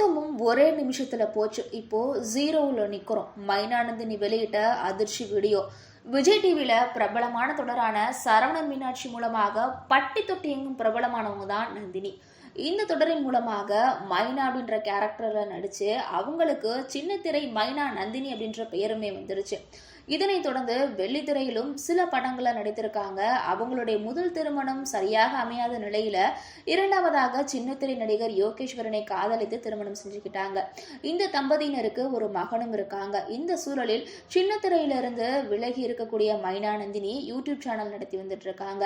மொத்தமும் ஒரே நிமிஷத்துல போச்சு. இப்போ ஜீரோவில் நிற்கிறோம் மைனானந்தினி வெளியிட்ட அதிர்ச்சி வீடியோ. விஜய் டிவியில பிரபலமான தொடரான சரவண மீனாட்சி மூலமாக பட்டி தொட்டி எங்கும் பிரபலமானவங்க தான் நந்தினி. இந்த தொடரின் மூலமாக மைனா அப்படின்ற கேரக்டரில் நடித்து அவங்களுக்கு சின்ன திரை மைனா நந்தினி அப்படின்ற பெயருமே வந்துருச்சு. இதனைத் தொடர்ந்து வெள்ளித்திரையிலும் சில படங்களை நடித்திருக்காங்க. அவங்களுடைய முதல் திருமணம் சரியாக அமையாத நிலையில இரண்டாவதாக சின்னத்திரை நடிகர் யோகேஸ்வரனை காதலித்து திருமணம் செஞ்சுக்கிட்டாங்க. இந்த தம்பதியினருக்கு ஒரு மகனும் இருக்காங்க. இந்த சூழலில் சின்னத்திரையிலிருந்து விலகி இருக்கக்கூடிய மைனா நந்தினி யூடியூப் சேனல் நடத்தி வந்துட்டு இருக்காங்க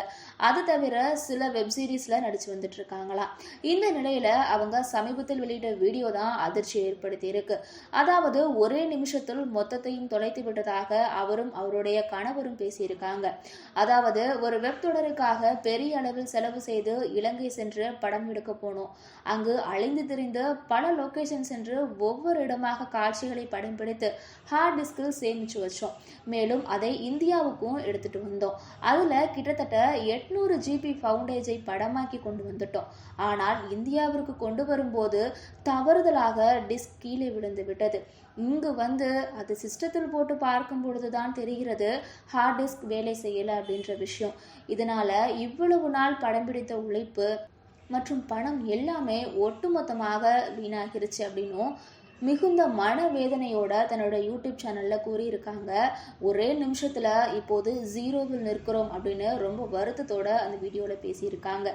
அது தவிர சில வெப் சீரிஸ்ல நடிச்சு வந்துட்டு இருக்காங்களாம் இந்த நிலையில அவங்க சமீபத்தில் வெளியிட்ட வீடியோ தான் அதிர்ச்சி ஏற்படுத்தி இருக்கு அதாவது ஒரே நிமிஷத்தில் மொத்தத்தையும் தொலைத்து விட்டதாக அவரும் அவருடைய கணவரும் பேசியிருக்காங்க. அதாவது ஒரு வெப் தொடருக்காக பெரிய அளவில் செலவு செய்து இலங்கை சென்று படம் எடுக்க போனோம். அங்கு அழிந்து திரிந்து பல லொகேஷன் சென்று ஒவ்வொரு இடமாக காட்சிகளை படம் பிடித்து ஹார்ட் டிஸ்கில் சேமிச்சு வச்சோம். மேலும் அதை இந்தியாவுக்கும் எடுத்துட்டு வந்தோம். அதுல கிட்டத்தட்ட எட்நூறு ஜிபி ஃபவுண்டேஜை படமாக்கி கொண்டு வந்துட்டோம். ஆனால் இந்தியாவிற்கு கொண்டு வரும்போது தவறுதலாக டிஸ்க் கீழே விழுந்து விட்டது. இங்கு வந்து அது சிஸ்டத்தில் போட்டு பார்க்கும் பொழுது தான் தெரிகிறது. ஹார்ட் டிஸ்க் வேலை செய்யலை அப்படின்ற விஷயம். இதனால இவ்வளவு நாள் படம் பிடித்த உழைப்பு மற்றும் பணம் எல்லாமே ஒட்டுமொத்தமாக வீணாகிருச்சு அப்படின்னும் மிகுந்த மனவேதனையோட தன்னோட யூடியூப் சேனலில் கூறியிருக்காங்க. ஒரே நிமிஷத்தில் இப்போது ஜீரோவில் நிற்கிறோம் அப்படின்னு ரொம்ப வருத்தத்தோட அந்த வீடியோவில் பேசியிருக்காங்க.